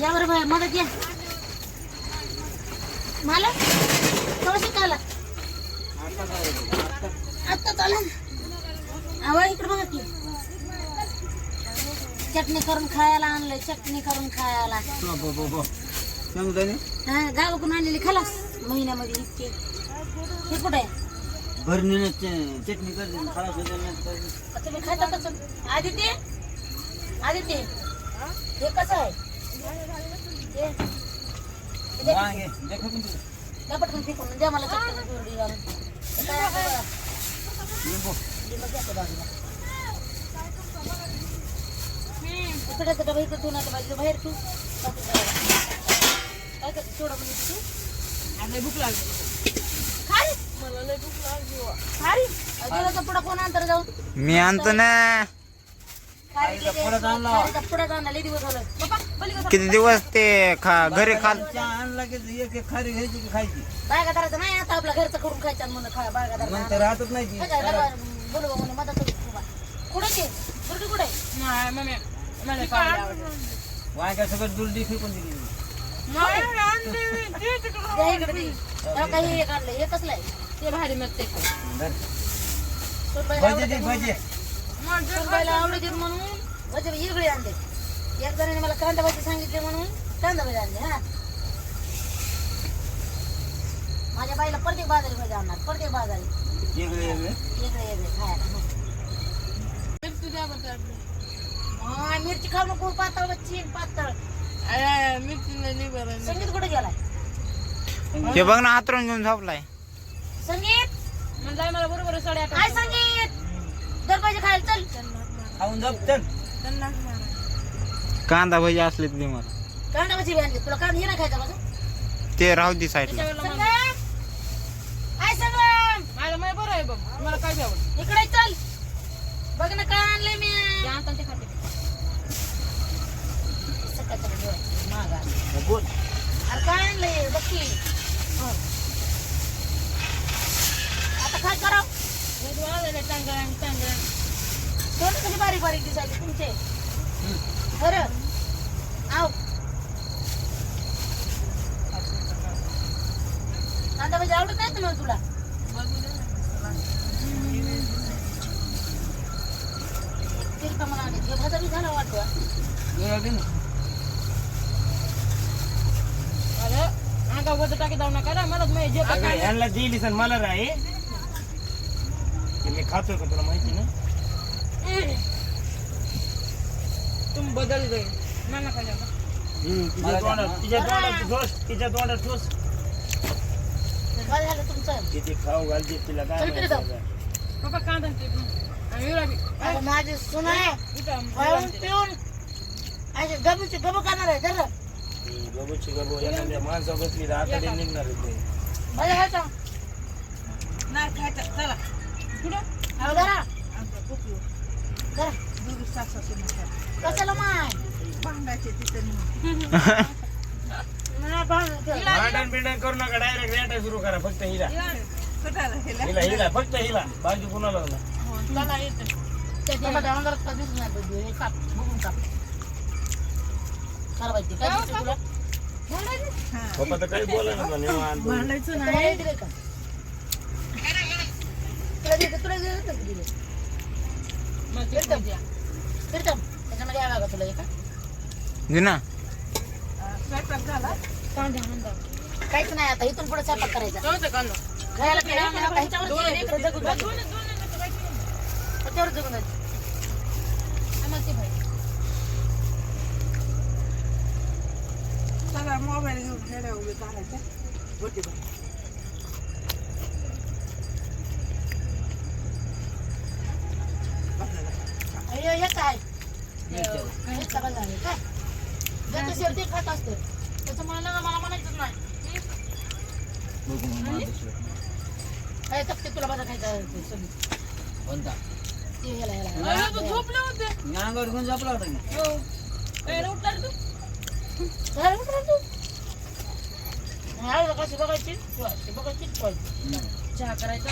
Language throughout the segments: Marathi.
या बरं बाहेर मदत या. मला कवा शिकायला? आत्ता चालेल आवा इकडे बघा की. चटणी करून खायला आणलंय चटणी करून खायला. हा गावाकडून आणलेली खलास. महिन्यामध्ये इतके. हे कुठे आहे? भरणीनं चटणी करते खराब होते तुम्ही खाता कसं आदित्य आदित्य हे कसं आहे हे हे. वांगे देखो पण तू. द्या पटकन फेकून द्या मला घालून. हे काय आहे बघा. लिंबू लिंबू द्या त्या बाजूला. इकडे तर डबा इकडे ठेवून आता बाजूला बाहेर ठेवू बाकी काय काय करते सोडा म्हणजे तू लय भूक लागली. खारी जेवायचा पुढं कोण अंतर जाऊ? मी आणतो ना. किती दिवस ते खा घरी खाल चहा आणला की एक एक खारी घ्यायची की खायची? नाही आता घरचं करून खायचं म्हणून खा राहतच नाही. बोलवा म्हणे मदत. कुठे ते? कुठे? सगळं दुर्डी फेकून दिली काही हे काढलं हे कसलं आहे ते भारी मग ते. धर. सोनबाईला भजे दे आवडते भजे. म्हणून- सोनबाईला आवडते म्हणून. भजे वेगळे आणले. एक जणाने मला कांदा भाजी सांगितले म्हणून कांदा भाजी आणले हा. माझ्या बाईला प्रत्येक बाजारी भाजी आणणार प्रत्येक बाजारी. वेगळे वेगळे वेगळे वेगळे खायला हं. मिरची खाऊ नको पातळ बच्ची पातळ. मिरची लय नाही बरं. संगीत कुठे गेलाय? हे बघ ना हातरून घेऊन झोपलाय. संगीत? म्हणलं मला बरोबर साडे आठ काय संगीत. दर पाहिजे खायला चल. खाऊन जप चल. कांदा भजी असले तरी मला. कांदा भाजी आणली. तुला कांदा हे नाही खायचा माझं ते राहू दे साईडला संगम. संगम मै बरं आहे बघ. मला काय. इकडे चल. बघ ना काय आणलंय मी. ते खाते. महाग आहे. बोल. अरे काय आणलंय? बघ की हं. आता काय करावं मग. दोन कधी बारीक बारीक दिसायचे तुमचे बरं आव कांदा भाजी आवडत नाही तुम्हाला तुला तिरका मला आवडत हे भाजा बी झाला वाटतो ना. अंगावर वजन टाकी जाऊ नका रे. मलाच माहिती अगं, मला राही ते मी खातोय का तुला माहिती ना? तुम्ही बदल जाईल मला काय जाऊ. तिच्या तोंडात तिच्या तोंडात ठोस तिच्या तोंडात ठोस. काय झालं तुमचं. किती खाऊ घालते तिला काय चल तिकडे जाऊ. माहिती पप्पा कांदा ते आणि विरा बी. अगं माझी सुन आहे. इथं खाऊन पिऊन. असे गबूचे गबू खाणार आहे जरा गबूची गबू एखाद्या माणसा बसली तर निघणार आहे ते. नाही खायचं. चला. कशाला माय भांडायचे तिथे भांडण बिंडण करू नका डायरेक्ट रेटा सुरू करा फक्त हिला हिला हिला फक्त हिला बाजू कुणाला नाही. त्याला येतं. त्याच्या अंधारात का दिसत नाही काप बघून काप काय तुला पप्पा तर काही बोला ना निवांत तुला हे दिलंय का तुला दिलं. तुला दिलं द्या. प्रीतम त्याच्यामध्ये हवा का तुला एका. घे ना स्वयंपाक झाला. कांदा म्हणता काहीच नाही आता. इथून पुढे स्वयंपाक करायचा. खायला आहे. दोन दोन नका काय केलं. त्याच्यावर जगून जायचं. आम्हाला ते पाहिजे. सगळा मोबाईल घेऊन खेड्या उभे काय? हे काय ते खात असतं. त्याचं मला मला म्हणायचंच नाही. काय तक्ते तुला माझा खायचा ते सगळं. कोणता? ते ह्याला ह्याला. तू झोपले होते. नांगर घेऊन झोपला होता की हो. उठला तू. काय कशी बघायची. चहा करायचा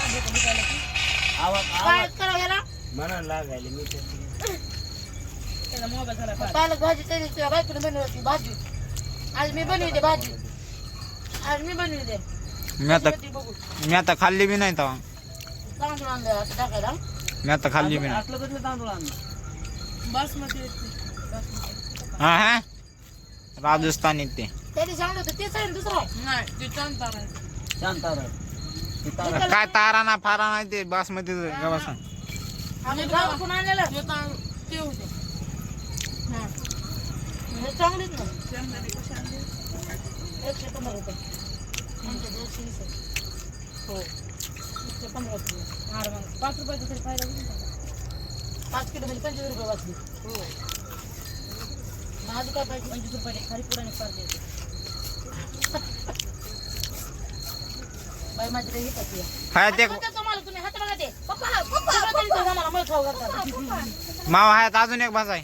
आवाज करावं ह्याला. म्हणा लागायला मी तर त्याला मोबाईल झाला पार. पालक भाजी तरी तुझ्या बायकोने बनवली भाजी आज मी बनवते भाजी आज मी बनवते मी आता बघू मी आता खाल्ली बी नाही तेव्हा तांदूळ आणलं असं टाकायला मी आता खाल्ली बी नाही. कसलं तांदूळ आणलं बासमती हा हा. राजस्थानी ते. तरी सांगलं होतं तेच आहे ना दुसरं नाही ते काय तारा ना फारा नाही ते बासमती गव्हाचा? आम्ही गावातून आणलेलं. ते ते होते हे चांगलीच ना? एकशे पंधरा रुपये. वीस आहे. हो. एकशे पंधरा रुपये. अरे मग. पाच रुपयाचा तरी फायदा होईल? पाच किलो म्हणजे पंचवीस रुपये वाचले. हो. माझं काय पाहिजे? पंचवीस रुपयाचे खाली पुराने फार द्यायचे. बाई माझी काही येतात या. हाय ते तुम्हाला तुम्ही हात बघा ते. पप्पा पप्पा तरी तो आम्हाला मळ खाऊ घालतात माव अजून एक भाषा आहे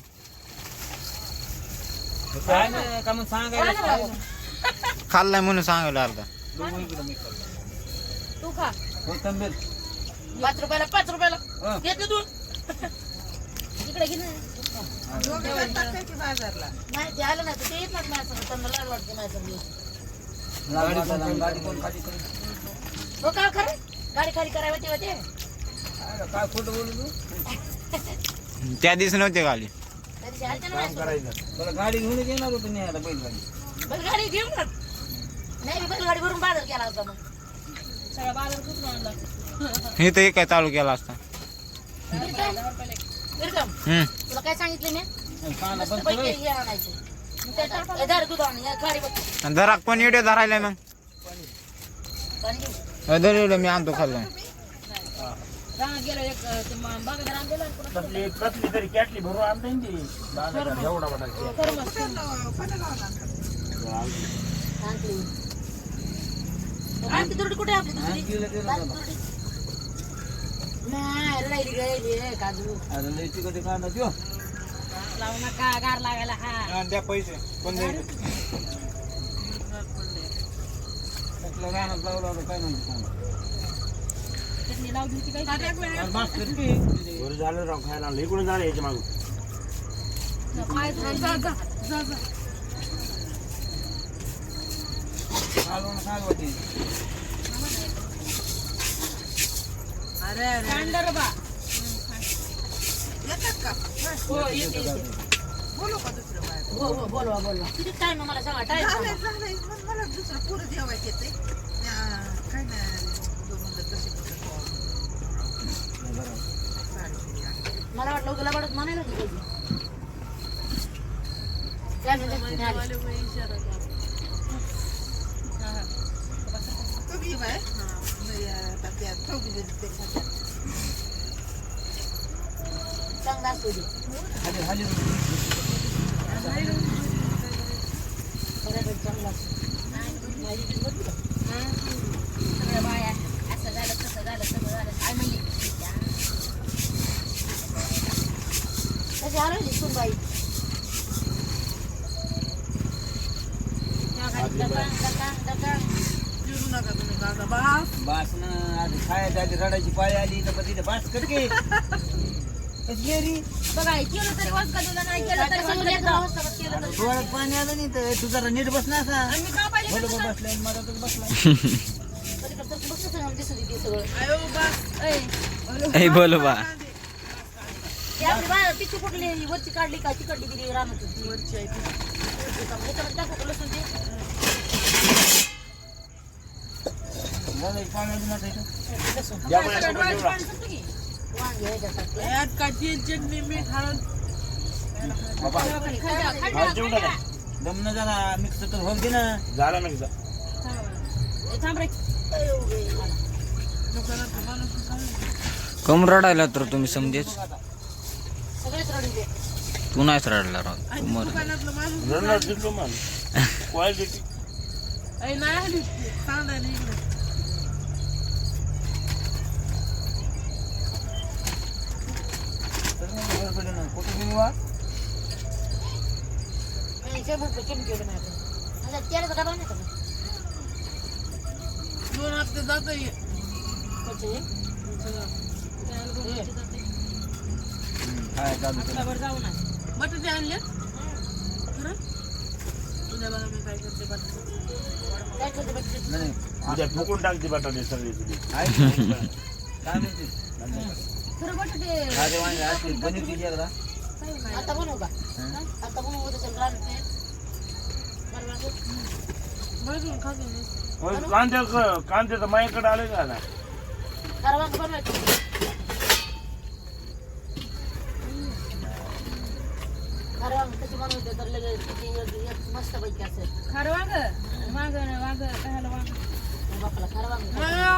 काय नाही का मग सांगायला खाल्लाय म्हणून सांगायला अर्धा मी. तू खा. कोथिंबीर. पाच रुपयाला पाच रुपयाला. घेतलं तू इकडे घे नाही ते आलं नाही तर ते येत नाही माझ्या त्यांना लाड वाटते माझ्या गाडी गाडी करेल? हो का खरं? गाडी खाली करावी तेव्हा ते. काय काय खोटं बोलू तू? त्या दिवशी नव्हते गाली गाडी घेऊन येणार होतो न्यायला बैलगाडी? बैलगाडी घेऊन नाही मी बैलगाडी भरून बाजार केला होता मग. सगळा बाजार कुठून आणला? हे तर काय चालू केला असता? हम्म. तुला काय सांगितलं मी? काना मस्त पण पैकी हे आणायचं. मग त्या टाक- हे धर दूध आण या गाडी बघ. आणि जरा पण इडे धरायला मग? पाणी घेऊ. धरलं मी आणतो खाल्लं रांग गेला एक ते मा- बागेत रांग गेला आणि पुन्हा कसली कसली तरी कॅटली भरून आणता येईल ती बाजारात एवढा मोठा केक. थर्मस. आणली. आणखी तुरडी कुठे आहे आपली दुसरी? आणखी इकडे गेलं बारीक का? तुरडी. नाही, रडायली गळायली आहे, काजू लावू नका गार लागायला हा द्या पैसे पण रानात काय माहिती कांदा. चटणी लावली काय की. बरं झालं राव खायला आणलं. इकडून झालं याच्या मागून. हो, येते, बोलवा बोलवा. किती टाइम मला सांगा? टाइम मला वाटलं उगाला वाटत म्हणायला की कधी. काय म्हणते? नाही आली. हा, हा. चांगला असतो ते. खाली खाली बऱ्यापैकी चांगला असतो. माझी ती बघ तुला. सगळ्या बाया, असं झालं, तसं झालं, तसं झालं. काय म्हणली? कशी आलोय सुनबाई तेव्हा बास ना आधी आधी रडायची पाळी आली तर पण तिथे बास कर की बघा, केलं तरी नाही केलं तरी अवस्था केलं तरी. डोळ्यात पाणी आलं नाही तर तू जरा नीट बस ना असा आणि मी का पाहिजे बसलाय आणि मधातच बसलाय कधी सगळं दिसत होती सगळं. ऐ, बा ती आपली कुठली वरची काढली का तिकडली गेली रानातून वरची आहे ती. लसूण ते? झालं, पाणी आलं ना त्याच्यात. हे लसूण. ज्यामुळे आपण जेवढा- वांगे ह्याच्यात टाकले. बाबा, खाली, खाली, खाली. हा, जेवढा का? दम न जरा मिक्स तर होऊन दे ना झाला मला. कम रडायला तर तुम्ही समजेच. तू नाहीच रडला राव तू मर रडणार दिसलो man. Quality. ऐ, नाही डबा नाही का मग? दोन हप्ते जातं हे. कोणचं हे? त्याला बघायचं जातं. काय चालू आत्तावर जाऊ ना बटाटे आणले खरं उद्या बघा मी काय करते बटाटे उद्या फुकून टाकते बटाटे सगळे तुझे काय म्हणते आता बनवू का आता बनवू कांद्या कांद्याचं माझ्याकडे आले का ना खरं बनवायचं खरं कशी बनवते तर लगेच किती एक- एक मस्त पैकी असेल खरं वांग वांग वांग काय बापाला खरं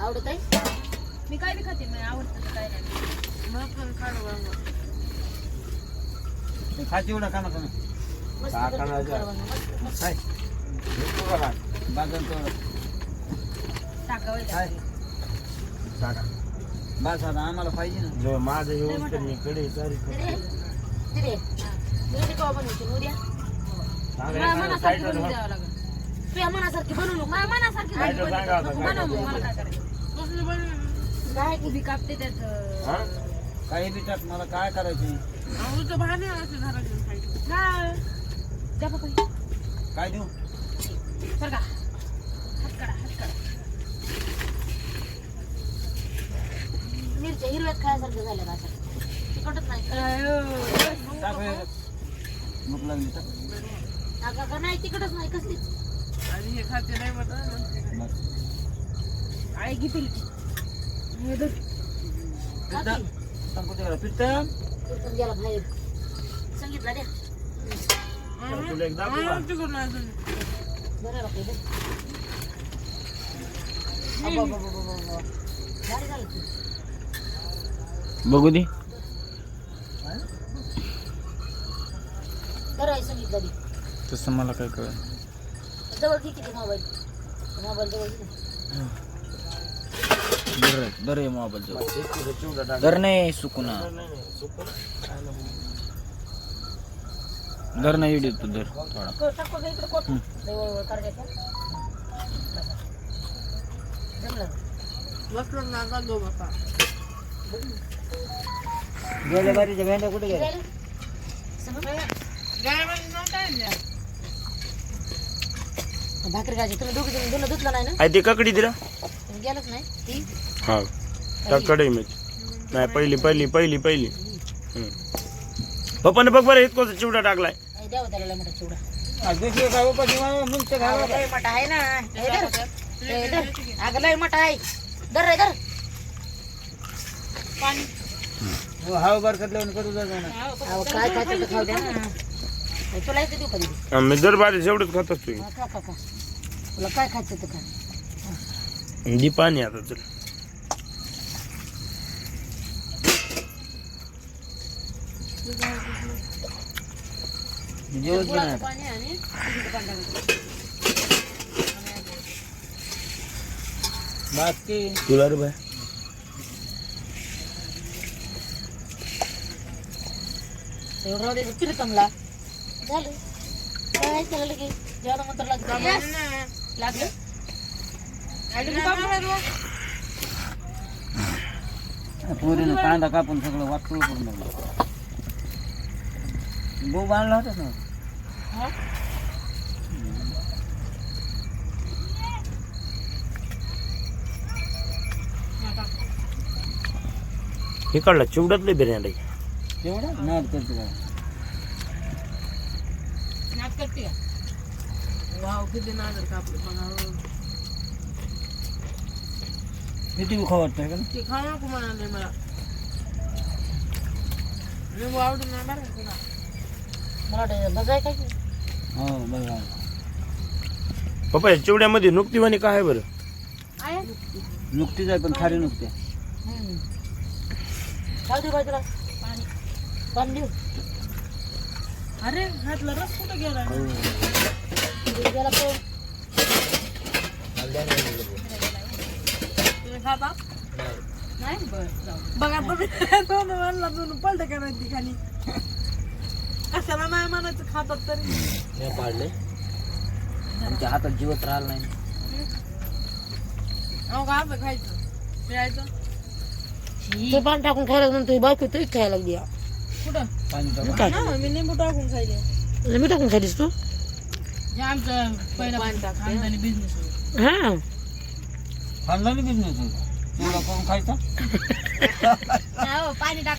आवडत आहे मी काय बी खाते मी आवडतं काय नाही. खाची एवढा काना कमी मस्त का करते करायचं? खरं वांग, मस्त- मस्त. काय? बाजार तो. टाकावं काय? टाका. बस आता आम्हाला पाहिजे ना. जो माझं हे उचल मी कडे सारी तिथे बनवते उद्या? मला मनासारखी बनवून द्यावं लागेल. तुझ्या मनासारखी बनवू नको. मला मनासारखी नको. बनव मग, मला काय करायचं. काय उभी कापते त्यात? हा? काही बी टाक मला काय करायचं नाही. द्या पप्पा. काय देऊ? सर का. हात काढा हात काढा. मिरच्या हिरव्यात खायसारखं झालं असं नाही. टाक हे. भूक लागली टाक अगं अगं नाही नाही कसलीच बस. आई घेतील खाती. सांगू ते प्रीतम कीर्तन द्यायला बाहेर संगीतला तर तुला एक दाखवू का? बरं लागते. बघू दे तसं मला काय कळ जवळ किती मोबाईल मोबाईल जवळ बरं आहे मोबाईल जवळ. घर नाही सुकुना. नाही, नाही, इडीत तू धर थोडा बारीच्या भेंड्या कुठे गेल्या? भाकरी खायची तुम्ही दोघी धुणं धुतलं नाही ना? ते ककडी दिला. गेलंच नाही ती? हा त्या कढई मध्ये नाही पहिली पहिली पहिली पहिली हम्म. पप्पाने बघ बरं इतकोच चिवडा टाकलाय हे द्यावं त्याला मोठा चिवडा लय मोठा आहे ना हे धर. हे धर. अगं लय मोठा आहे रे अहो, काय खायचं खाऊ द्या ना हे तुला इथे देऊ का दीदी? आम्ही दर बारीच एवढंच खात असतो खा खा खा तुला काय खायचं तर खा दी पाणी आता चल जेवत बी नाही पाणी आणि तिखट पाणी टाकायचं. बाकी तुला रे बाय एवढं राहू दे कीर्तनला झालं काय त्याला लगेच जेवढं मंत्र लागतं Yes. लागलं पोरीनं कांदा कापून सगळं वाटून करून लागलं गो बांधला होता ना. काढला चिवड्यातले बिर्याणी. तेवढं नाद करते काय नाक करते का? वाव किती नादर कापले बघा किती खाऊ वाटतं का? ते खाऊ नको म्हणाले मला. लिंबू आवडून नाही बरं बघाय काय? हो? बघा पप्पा या चिवड्यामध्ये नुकतीवाणी काय आहे बरं? आहे? नुकतीच आहे पण खारी नुकते. हम्म. खाऊ दे बाजूला. पाणी. पाणी देऊ. अरे हातला रस कुठं गेला? गेला तो. तुम्ही खाता नाही? बघा तुम्ही म्हणला दोन पलट करायची खाली. नाही म्हणायचं खातात तरी. हे पाडले. आमच्या हातात जीवत राहिला नाही. अहो का असं खायचं. प्यायचं. छी. तू पाणी टाकून खायला म्हणतो बायको तरीच खायला लागली. कुठं? पाणी टाकून. काय हा, मी लिंबू टाकून खायले. मी टाकून खालीस तू? हे आमचं पहिला खानदानी बिझनेस होता. हा. खानदानी बिझनेस होता. चिवडा करून खायचा? हो, पाणी टाक